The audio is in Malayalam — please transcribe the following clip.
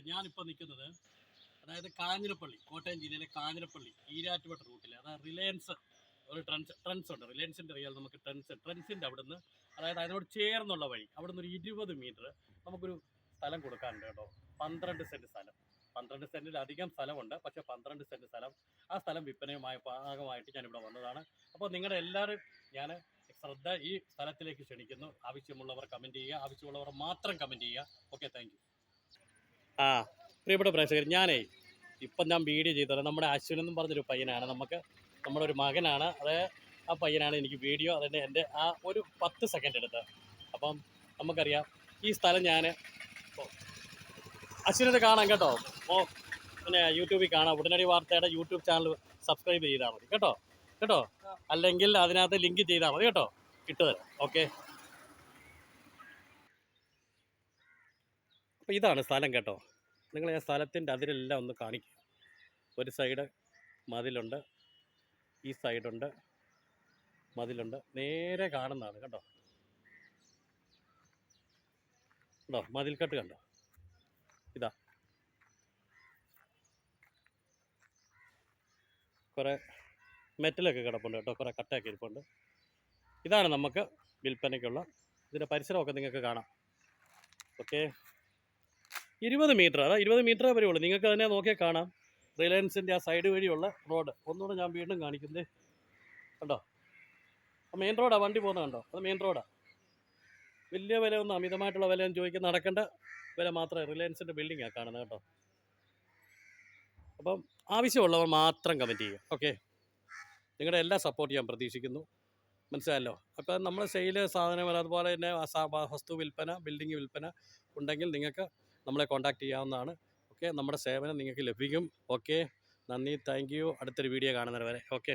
പ്രേക്ഷകരെ ഞാനിപ്പോൾ നിൽക്കുന്നത് അതായത് കാഞ്ഞിരപ്പള്ളി കോട്ടയം ജില്ലയിലെ കാഞ്ഞിരപ്പള്ളി ഈരാറ്റുപേട്ട റൂട്ടിൽ അതായത് റിലയൻസ് ഒരു ട്രൻസ് ട്രെൻസ് ഉണ്ട് റിലയൻസിന്റെ അറിയാതെ നമുക്ക് ട്രെൻസ് ട്രെൻസിന്റെ അവിടുന്ന് അതായത് അതിനോട് ചേർന്നുള്ള വഴി അവിടുന്ന് ഒരു ഇരുപത് മീറ്റർ നമുക്കൊരു സ്ഥലം കൊടുക്കാനുണ്ട് കേട്ടോ. പന്ത്രണ്ട് സെന്റ് സ്ഥലം. പന്ത്രണ്ട് സെന്റിലധികം സ്ഥലമുണ്ട്. പക്ഷേ പന്ത്രണ്ട് സെന്റ് സ്ഥലം ആ സ്ഥലം വിൽപ്പനയുമായ ഭാഗമായിട്ട് ഞാനിവിടെ വന്നതാണ്. അപ്പോൾ നിങ്ങളുടെ എല്ലാവരും ഞാൻ ശ്രദ്ധ ഈ സ്ഥലത്തിലേക്ക് ക്ഷണിക്കുന്നു. ആവശ്യമുള്ളവർ കമന്റ് ചെയ്യുക. ആവശ്യമുള്ളവർ മാത്രം കമന്റ് ചെയ്യുക. ഓക്കെ താങ്ക് ആ പ്രിയപ്പെട്ട പ്രേക്ഷകർ ഞാനേ ഇപ്പം ഞാൻ വീഡിയോ ചെയ്തത് നമ്മുടെ അശ്വിൻ എന്നും പറഞ്ഞൊരു പയ്യനാണ്. നമുക്ക് നമ്മുടെ ഒരു മകനാണ്. അത് ആ പയ്യനാണ് എനിക്ക് വീഡിയോ അതിന്റെ എന്റെ ആ ഒരു പത്ത് സെക്കൻഡ് എടുത്ത് അപ്പം നമുക്കറിയാം ഈ സ്ഥലം ഞാൻ അശ്വിനത് കാണാം കേട്ടോ. ഓ പിന്നെ യൂട്യൂബിൽ കാണാം. ഉടനടി വാർത്തയുടെ യൂട്യൂബ് ചാനൽ സബ്സ്ക്രൈബ് ചെയ്താൽ മതി. കേട്ടോ? കേട്ടോ? അല്ലെങ്കിൽ അതിനകത്ത് ലിങ്ക് ചെയ്താൽ മതി കേട്ടോ? ഇട്ടുതരാം ഓക്കെ അപ്പോൾ ഇതാണ് സ്ഥലം കേട്ടോ. നിങ്ങൾ ഞാൻ സ്ഥലത്തിന്റെ അതിരെല്ലാം ഒന്ന് കാണിക്കും. ഒരു സൈഡ് മതിലുണ്ട് ഈ സൈഡുണ്ട് മതിലുണ്ട്. നേരെ കാണുന്നതാണ് കേട്ടോ. കണ്ടോ മതിൽക്കെട്ട് കണ്ടോ? ഇതാ. കുറേ മെറ്റലൊക്കെ കിടപ്പുണ്ട് കേട്ടോ കുറേ കട്ടയൊക്കെ ഇരിപ്പുണ്ട്. ഇതാണ് നമുക്ക് വിൽപ്പനയ്ക്കുള്ള. ഇതിന്റെ പരിസരമൊക്കെ നിങ്ങൾക്ക് കാണാം. ഓക്കെ? ഇരുപത് മീറ്റർ അതാ ഇരുപത് മീറ്റർ വരെ ഉള്ളൂ നിങ്ങൾക്ക് തന്നെ നോക്കിയാൽ കാണാം. റിലയൻസിന്റെ ആ സൈഡ് വഴിയുള്ള റോഡ് ഒന്നുകൂടെ ഞാൻ വീണ്ടും കാണിക്കുന്നത് കണ്ടോ? മെയിൻ റോഡാണ് വണ്ടി പോകുന്നത് കണ്ടോ? അത് മെയിൻ റോഡാണ് വലിയ വില ഒന്നും അമിതമായിട്ടുള്ള വില ഒന്നും ചോദിക്കുന്ന നടക്കേണ്ട വില മാത്രമേ റിലയൻസിന്റെ ബിൽഡിങ്ങാണ് കാണുന്നത് കേട്ടോ. അപ്പം ആവശ്യമുള്ളവർ മാത്രം കമന്റ് ചെയ്യുക. ഓക്കെ നിങ്ങളുടെ എല്ലാ സപ്പോർട്ട് ഞാൻ പ്രതീക്ഷിക്കുന്നു. മനസ്സിലായല്ലോ? അപ്പം നമ്മൾ സെയിൽ സാധനങ്ങൾ അതുപോലെ തന്നെ വസ്തു വിൽപ്പന ബിൽഡിംഗ് വിൽപ്പന ഉണ്ടെങ്കിൽ നിങ്ങൾക്ക് നമ്മളെ കോൺടാക്റ്റ് ചെയ്യാവുന്നതാണ്. ഓക്കെ നമ്മുടെ സേവനം നിങ്ങൾക്ക് ലഭിക്കും. ഓക്കെ നന്ദി. താങ്ക് യു അടുത്തൊരു വീഡിയോ കാണുന്നവരെ ഓക്കെ